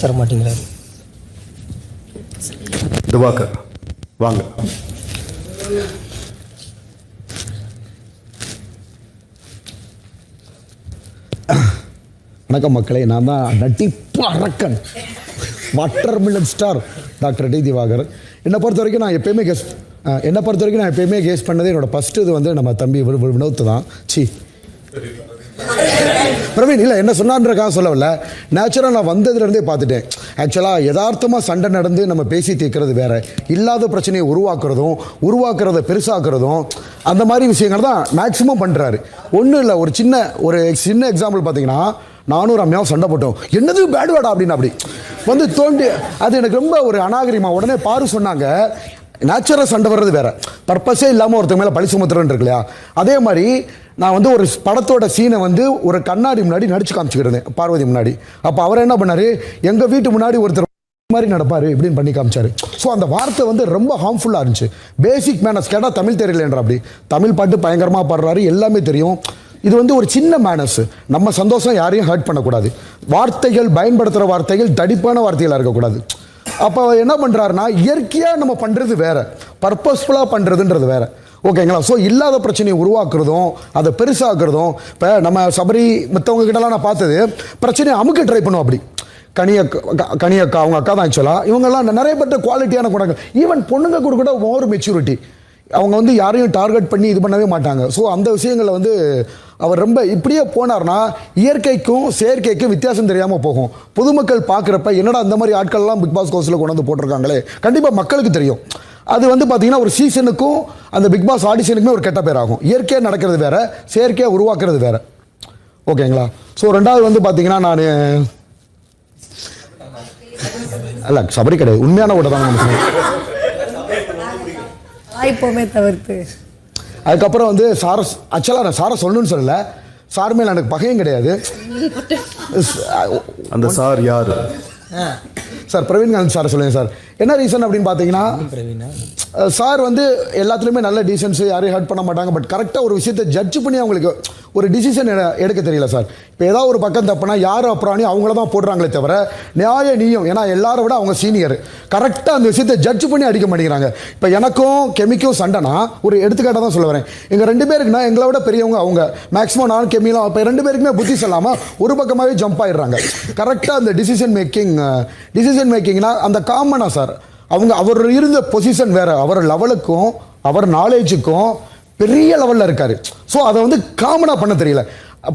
தர மாட்டேங்கிறாரு திவாகர் வாங்க. வணக்கம் மக்களே நான் தான் நட்டிப்பு அரக்கன் watermelon star doctor D Divakar. என்னை பொறுத்த வரைக்கும் நான் எப்பயுமே கெஸ் என்னை பொறுத்த வரைக்கும் நான் எப்பயுமே கெஸ் பண்ணது என்னோட ஃபஸ்ட்டு இது வந்து நம்ம தம்பி வி- வி- வினோத் தான். சி. பிரவீன் இல்லை என்ன சொன்னான்றக்காக சொல்லவில்ல. நேச்சுரலாக நான் வந்ததுலேருந்தே பார்த்துட்டேன். ஆக்சுவலாக யதார்த்தமாக சண்டை நடந்து நம்ம பேசி தீர்க்கிறது வேறு. இல்லாத பிரச்சனையை உருவாக்குறதும் உருவாக்குறத பெருசாக்குறதும் அந்த மாதிரி விஷயங்கள் தான் மேக்ஸிமம் பண்ணுறாரு ஒன்றும் இல்லை ஒரு சின்ன ஒரு சின்ன எக்ஸாம்பிள் பார்த்தீங்கன்னா நானும் ரம்யாவும் சண்டை போட்டோம். என்னது பேட் வேடா அப்படின்னு அப்படி. வந்து தோண்டி அது எனக்கு ரொம்ப ஒரு அநாகரிகமா உடனே பாரு சொன்னாங்க. நேச்சுரல் சண்டை வர்றது வேற. பர்பஸே இல்லாமல் ஒருத்தங்க மேலே பழி சுமத்துறேன் இருக்கு இல்லையா? அதே மாதிரி நான் வந்து ஒரு படத்தோட சீனை வந்து ஒரு கண்ணாடி முன்னாடி நடிச்சு காமிச்சுக்கிருந்தேன் பார்வதி முன்னாடி. அப்போ அவர் என்ன பண்ணாரு? எங்கள் வீட்டு முன்னாடி ஒருத்தர் மாதிரி நடப்பாரு இப்படின்னு பண்ணி காமிச்சாரு. ஸோ அந்த வார்த்தை வந்து ரொம்ப ஹார்ம்ஃபுல்லாக இருந்துச்சு. பேசிக் மேனஸ் கேட்டால் தமிழ் தெரியலன்ற அப்படி. தமிழ் பாட்டு பயங்கரமாக பாடுறாரு எல்லாமே தெரியும். இது வந்து ஒரு சின்ன மேனஸ் நம்ம சந்தோஷம் யாரையும் ஹர்ட் பண்ணக்கூடாது. வார்த்தைகள் பயன்படுத்துகிற வார்த்தைகள் தடிப்பான வார்த்தைகளாக இருக்கக்கூடாது. அப்போ என்ன பண்ணுறாருன்னா இயற்கையாக நம்ம பண்ணுறது வேறு. பர்பஸ்ஃபுல்லாக பண்ணுறதுன்றது வேறு. ஓகேங்களா ஸோ இல்லாத பிரச்சனையை உருவாக்குறதும் அதை பெருசாக்குறதும் இப்போ நம்ம சபரி மற்றவங்க கிட்டலாம் நான் பார்த்தது பிரச்சனையை அமுக்க ட்ரை பண்ணுவோம் அப்படி. கனியக்கா கனியக்கா அவங்க அக்கா தான் ஆக்சுவலாக இவங்கெல்லாம் நிறைய பேர்ட்ட குவாலிட்டியான குணங்கள். ஈவன் பொண்ணுங்க கூட கூட ஓவர் மெச்சூரிட்டி அவங்க வந்து யாரையும் டார்கெட் பண்ணி இது பண்ணவே மாட்டாங்க. ஸோ அந்த விஷயங்களை வந்து அவர் ரொம்ப இப்படியே போனார்னா இயற்கைக்கும் செயற்கைக்கும் வித்தியாசம் தெரியாமல் போகும். பொதுமக்கள் பார்க்குறப்ப என்னடா அந்த மாதிரி ஆட்கள்லாம் பிக் பாஸ் கோர்ஸில் கொண்டு வந்து போட்டிருக்காங்களே? கண்டிப்பாக மக்களுக்கு தெரியும். அது வந்து பார்த்தீங்கன்னா ஒரு சீசனுக்கும் அந்த பிக் பாஸ் ஆடிஷனுக்குமே ஒரு கெட்ட பேர் ஆகும் இயற்கையாக நடக்கிறது வேற செயற்கையாக உருவாக்குறது வேற. ஓகேங்களா ஸோ ரெண்டாவது வந்து பார்த்தீங்கன்னா நான் அல்ல சபரி கிடையாது. உண்மையான ஓட்ட தான். வாய்ப்போமே தவிர்த்து. அதுக்கப்புறம் வந்து சார ஆக்சுவலாக நான் சாரை சொல்லணும்னு சொல்லல. சார் மேல எனக்கு பகையும் கிடையாது. அந்த சார் யாரு? சார் பிரவீன் காந்த் சார் சொல்லுங்க சார். என்ன ரீசன் அப்படின்னு பார்த்தீங்கன்னா சார் வந்து எல்லாத்துலேயுமே நல்ல டீசன்ஸு யாரையும் ஹர்ட் பண்ண மாட்டாங்க பட் கரெக்டாக ஒரு விஷயத்தை ஜட்ஜ் பண்ணி அவங்களுக்கு ஒரு டிசிஷன் எடுக்க தெரியல சார். இப்போ ஏதாவது ஒரு பக்கம் தப்புனா யார் அப்புறம் அவங்கள தான் போடுறாங்களே தவிர நியாய நீயும் ஏன்னா எல்லாரை விட அவங்க சீனியர் கரெக்டாக அந்த விஷயத்தை ஜட்ஜ் பண்ணி அடிக்க மாட்டேங்கிறாங்க. இப்போ எனக்கும் கெமிக்கும் சண்டைனா ஒரு எடுத்துக்காட்டாக தான் சொல்ல வரேன். எங்கள் ரெண்டு பேருக்குன்னா எங்களை விட பெரியவங்க அவங்க. மேக்ஸிமம் நான் கெமிலாம் இப்போ ரெண்டு பேருக்குமே புத்தி சொல்லாமல் ஒரு பக்கமாகவே ஜம்ப் ஆயிடுறாங்க. கரெக்டாக அந்த டிசிஷன் மேக்கிங் டிசிஷன் மேக்கிங்னா அந்த காமனா சார். அவங்க அவர் இருந்த பொசிஷன் வேற. அவர் லெவலுக்கும் அவர் நாலேஜுக்கும் பெரிய லெவலில் இருக்காரு. ஸோ அதை வந்து காமனாக பண்ண தெரியல.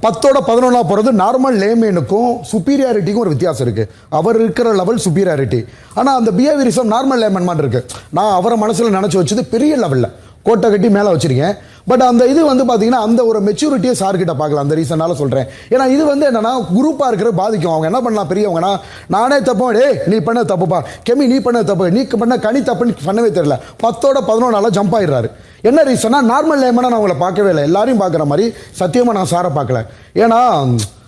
பத்தோட பதினொன்றா போகிறது நார்மல் லேமேனுக்கும் சுப்பீரியாரிட்டிக்கும் ஒரு வித்தியாசம் இருக்குது அவர் இருக்கிற லெவல் சுப்பீரியாரிட்டி ஆனால் அந்த பிஹேவியரிசம் நார்மல் லேமன் மாதிரி இருக்குது நான் அவரை மனசில் நினச்சி வச்சது பெரிய லெவலில் கோட்டை கட்டி மேலே வச்சுருக்கேன். பட் அந்த இது வந்து பார்த்தீங்கன்னா அந்த ஒரு மெச்சூரிட்டியை சார்கிட்ட பார்க்கலாம் அந்த ரீசனால சொல்கிறேன் ஏன்னா இது வந்து என்னன்னா குரூப்பாக இருக்கிற பாதிக்கும். அவங்க என்ன பண்ணலாம்? பெரியவங்கன்னா நானே தப்போம். டே நீ பண்ண தப்புப்பா. கெமி நீ பண்ண தப்பு. நீ பண்ண கனி தப்புன்னு பண்ணவே தெரியல. பத்தோட பதினொன்றால ஜம்ப் ஆயிடுறாரு. என்ன ரீசன்னா நார்மல் லேமனா நான் அவங்கள பார்க்கவே இல்லை. எல்லாரையும் பார்க்குற மாதிரி சத்தியமாக நான் சாரை பார்க்கல. ஏன்னா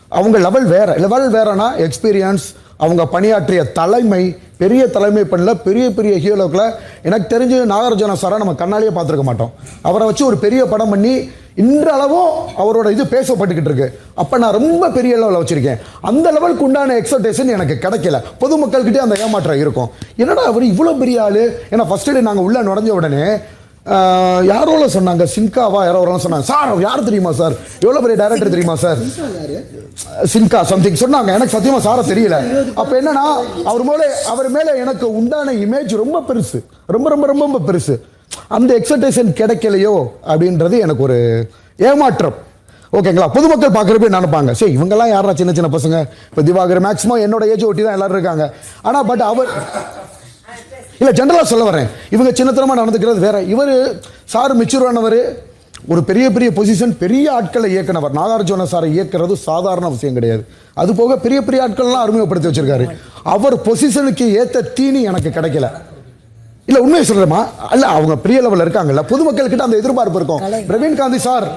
அவங்க லெவல் வேற. லெவல் வேறனா எக்ஸ்பீரியன்ஸ் அவங்க பணியாற்றிய தலைமை பெரிய தலைமை பண்ணல பெரிய பெரிய ஹீரோக்களை எனக்கு தெரிஞ்சு நாகார்ஜுன சாரை நம்ம கண்ணாலேயே பார்த்துருக்க மாட்டோம். அவரை வச்சு ஒரு பெரிய படம் பண்ணி இன்றளவும் அவரோட இது பேசப்பட்டுக்கிட்டு இருக்கு. அப்போ நான் ரொம்ப பெரிய லெவலில் வச்சுருக்கேன். அந்த லெவலுக்கு உண்டான எக்ஸப்டேஷன் எனக்கு கிடைக்கல. பொதுமக்கள்கிட்டே அந்த ஏமாற்றம் இருக்கும். என்னடா அவர் இவ்வளோ பெரிய ஆளு? ஏன்னா ஃபஸ்ட்டு நாங்கள் உள்ளே நுழைஞ்ச உடனே யாரோல சொன்னாங்க? சின்காவா யாரோ ஒரு சொன்னாங்க. சார் யார் தெரியுமா சார்? எவ்வளோ பெரிய டைரக்டர் தெரியுமா சார்? சின்கா சம்திங் சொன்னாங்க. எனக்கு சத்தியமா சார தெரியல. அப்ப என்னன்னா அவர் மேலே அவர் மேல எனக்கு உண்டான இமேஜ் ரொம்ப பெருசு. ரொம்ப ரொம்ப ரொம்ப ரொம்ப பெருசு. அந்த எக்ஸப்டேஷன் கிடைக்கலையோ அப்படின்றது எனக்கு ஒரு ஏமாற்றம். ஓகேங்களா? பொதுமக்கள் பார்க்குறப்ப நினைப்பாங்க? சரி இவங்கெல்லாம் யாரா சின்ன சின்ன பசங்க? இப்போ திவாகர் மேக்ஸிமம் என்னோட ஏஜ் ஒட்டி தான் எல்லாரும் இருக்காங்க. ஆனால் பட் அவர் இல்ல ஜென்ரலா சொல்ல வரேன். இவங்க சின்னத்தனமா நடந்துக்கிறது வேற. இவர் சார் மெச்சூரானவர் ஒரு பெரிய பெரிய பொசிஷன் பெரிய ஆட்களை இயக்குனவர். நாகார்ஜுன சாரை இயக்குறது சாதாரண விஷயம் கிடையாது. அது போக பெரிய பெரிய ஆட்கள்லாம் அறிமுகப்படுத்தி வச்சிருக்காரு. அவர் பொசிஷனுக்கு ஏத்த தீனி எனக்கு கிடைக்கல. இல்ல உண்மையை சொல்றேமா அல்ல அவங்க பெரிய லெவல்ல இருக்காங்கல்ல. பொதுமக்கள் கிட்ட அந்த எதிர்பார்ப்பு இருக்கும். பிரவீன் காந்தி சார்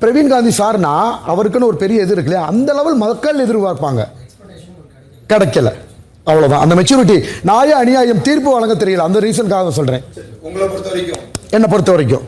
பிரவீன் காந்தி சார்னா அவருக்குன்னு ஒரு பெரிய இது இருக்கு இல்லையா அந்த லெவல் மக்கள் எதிர்பார்ப்பாங்க. கிடைக்கல. அவ்வளவுதான். அந்த மெச்சூரிட்டி நாய அநியாயம் தீர்ப்பு வழங்க தெரியல. அந்த ரீசனுக்காக சொல்றேன். உங்களை பொறுத்த வரைக்கும் என்னை பொறுத்த வரைக்கும்